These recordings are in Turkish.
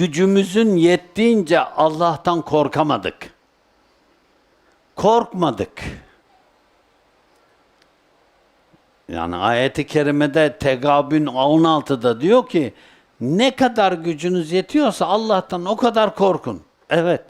gücümüzün yettiğince Allah'tan korkamadık. Korkmadık. Yani ayeti kerimede Tegabün 16'da diyor ki ne kadar gücünüz yetiyorsa Allah'tan o kadar korkun. Evet.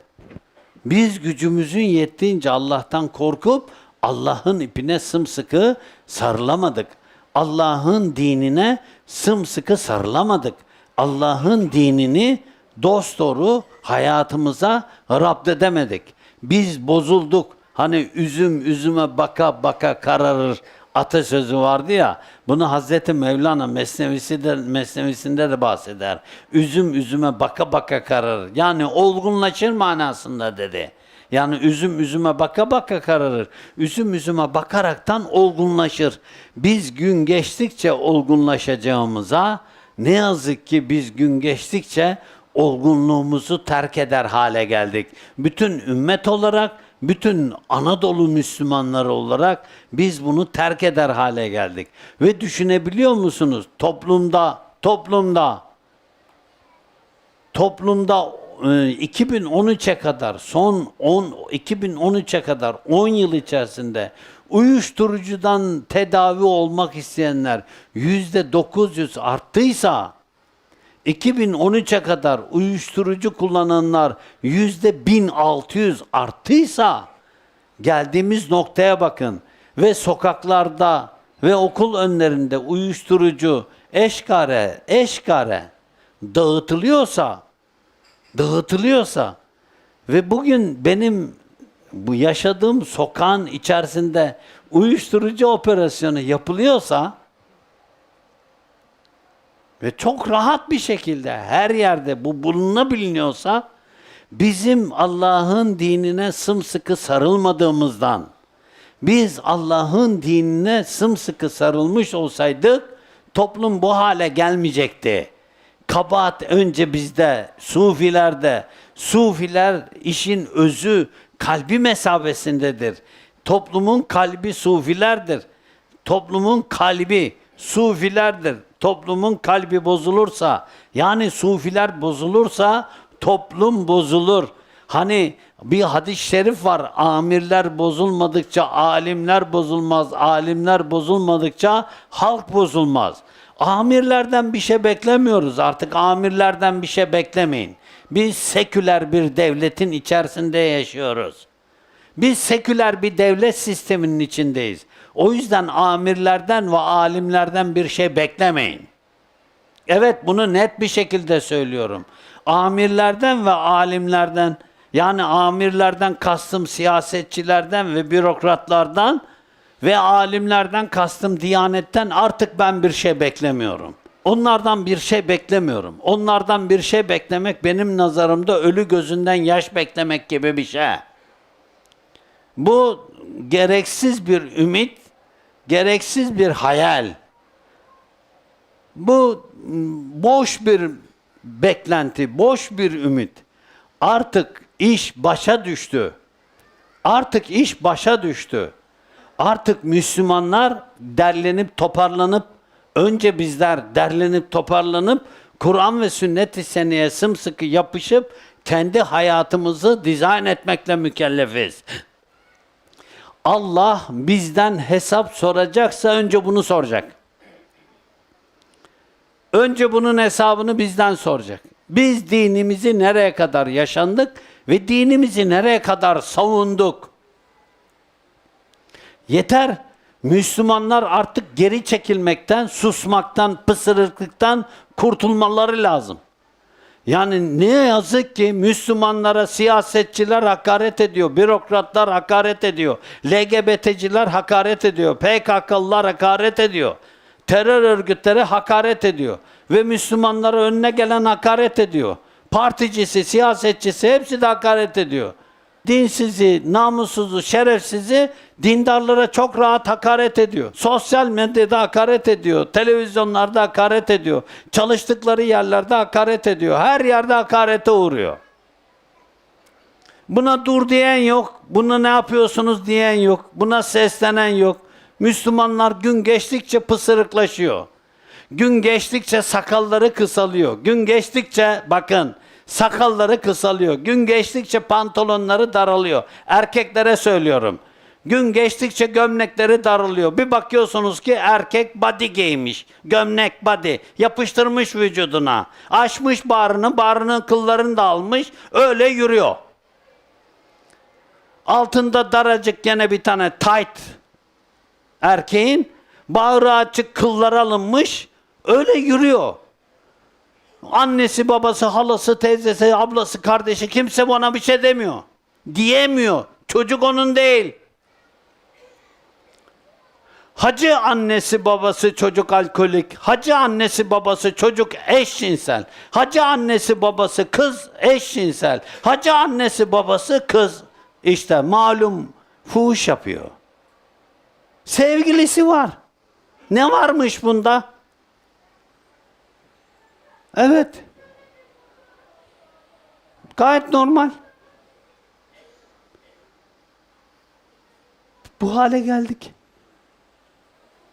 Biz gücümüzün yettiğince Allah'tan korkup Allah'ın ipine sımsıkı sarılamadık. Allah'ın dinine sımsıkı sarılamadık. Allah'ın dinini dosdoğru hayatımıza rabdedemedik. Biz bozulduk. Hani üzüm üzüme baka baka kararır atasözü vardı ya. Bunu Hazreti Mevlana Mesnevisi de, Mesnevisinde de bahseder. Üzüm üzüme baka baka kararır. Yani olgunlaşır manasında dedi. Yani üzüm üzüme baka baka kararır. Üzüm üzüme bakaraktan olgunlaşır. Biz gün geçtikçe olgunlaşacağımıza ne yazık ki biz gün geçtikçe olgunluğumuzu terk eder hale geldik. Bütün ümmet olarak, bütün Anadolu Müslümanları olarak biz bunu terk eder hale geldik. Ve düşünebiliyor musunuz? Toplumda, toplumda toplumda e, 2013'e kadar son 10 2013'e kadar 10 yıl içerisinde uyuşturucudan tedavi olmak isteyenler yüzde 900 arttıysa 2013'e kadar uyuşturucu kullananlar yüzde 1600 arttıysa geldiğimiz noktaya bakın. Ve sokaklarda ve okul önlerinde uyuşturucu eşkare eşkare dağıtılıyorsa dağıtılıyorsa ve bugün benim bu yaşadığım sokağın içerisinde uyuşturucu operasyonu yapılıyorsa ve çok rahat bir şekilde her yerde bu bulunabiliyorsa bizim Allah'ın dinine sımsıkı sarılmadığımızdan biz Allah'ın dinine sımsıkı sarılmış olsaydık toplum bu hale gelmeyecekti. Kabahat önce bizde, sufilerde. Sufiler işin özü kalbi mesabesindedir. Toplumun kalbi sufilerdir. Toplumun kalbi sufilerdir. Toplumun kalbi bozulursa, yani sufiler bozulursa toplum bozulur. Hani bir hadis-i şerif var. Amirler bozulmadıkça alimler bozulmaz. Alimler bozulmadıkça halk bozulmaz. Amirlerden bir şey beklemiyoruz. Artık amirlerden bir şey beklemeyin. Biz seküler bir devletin içerisinde yaşıyoruz. Biz seküler bir devlet sisteminin içindeyiz. O yüzden amirlerden ve alimlerden bir şey beklemeyin. Evet bunu net bir şekilde söylüyorum. Amirlerden ve alimlerden yani amirlerden kastım siyasetçilerden ve bürokratlardan ve alimlerden kastım diyanetten artık ben bir şey beklemiyorum. Onlardan bir şey beklemiyorum. Onlardan bir şey beklemek benim nazarımda ölü gözünden yaş beklemek gibi bir şey. Bu gereksiz bir ümit, gereksiz bir hayal. Bu boş bir beklenti, boş bir ümit. Artık iş başa düştü. Artık iş başa düştü. Artık Müslümanlar derlenip toparlanıp önce bizler derlenip toparlanıp Kur'an ve sünnet-i seneye sımsıkı yapışıp kendi hayatımızı dizayn etmekle mükellefiz. Allah bizden hesap soracaksa önce bunu soracak. Önce bunun hesabını bizden soracak. Biz dinimizi nereye kadar yaşandık ve dinimizi nereye kadar savunduk? Yeter. Müslümanlar artık geri çekilmekten, susmaktan, pısırıklıktan kurtulmaları lazım. Yani ne yazık ki Müslümanlara siyasetçiler hakaret ediyor, bürokratlar hakaret ediyor, LGBT'ciler hakaret ediyor, PKK'lılar hakaret ediyor, terör örgütleri hakaret ediyor ve Müslümanlara önüne gelen hakaret ediyor. Particisi, siyasetçisi hepsi de hakaret ediyor. Dinsizi, namussuzu, şerefsizi dindarlara çok rahat hakaret ediyor. Sosyal medyada hakaret ediyor. Televizyonlarda hakaret ediyor. Çalıştıkları yerlerde hakaret ediyor. Her yerde hakarete uğruyor. Buna dur diyen yok. Buna ne yapıyorsunuz diyen yok. Buna seslenen yok. Müslümanlar gün geçtikçe pısırıklaşıyor. Gün geçtikçe sakalları kısalıyor. Gün geçtikçe bakın Sakalları kısalıyor. Gün geçtikçe pantolonları daralıyor. Erkeklere söylüyorum. Gün geçtikçe gömlekleri daralıyor. Bir bakıyorsunuz ki erkek body giymiş. Gömlek body. Yapıştırmış vücuduna. Açmış bağrını, bağrının kıllarını da almış. Öyle yürüyor. Altında daracık gene bir tane tight erkeğin bağrı açık kılları alınmış öyle yürüyor. Annesi, babası, halası, teyzesi, ablası, kardeşi kimse bana bir şey demiyor. Diyemiyor. Çocuk onun değil. Hacı annesi babası çocuk alkolik. Hacı annesi babası çocuk eşcinsel. Hacı annesi babası kız eşcinsel. Hacı annesi babası kız işte malum fuhuş yapıyor. Sevgilisi var. Ne varmış bunda? Evet. Gayet normal. Bu hale geldik.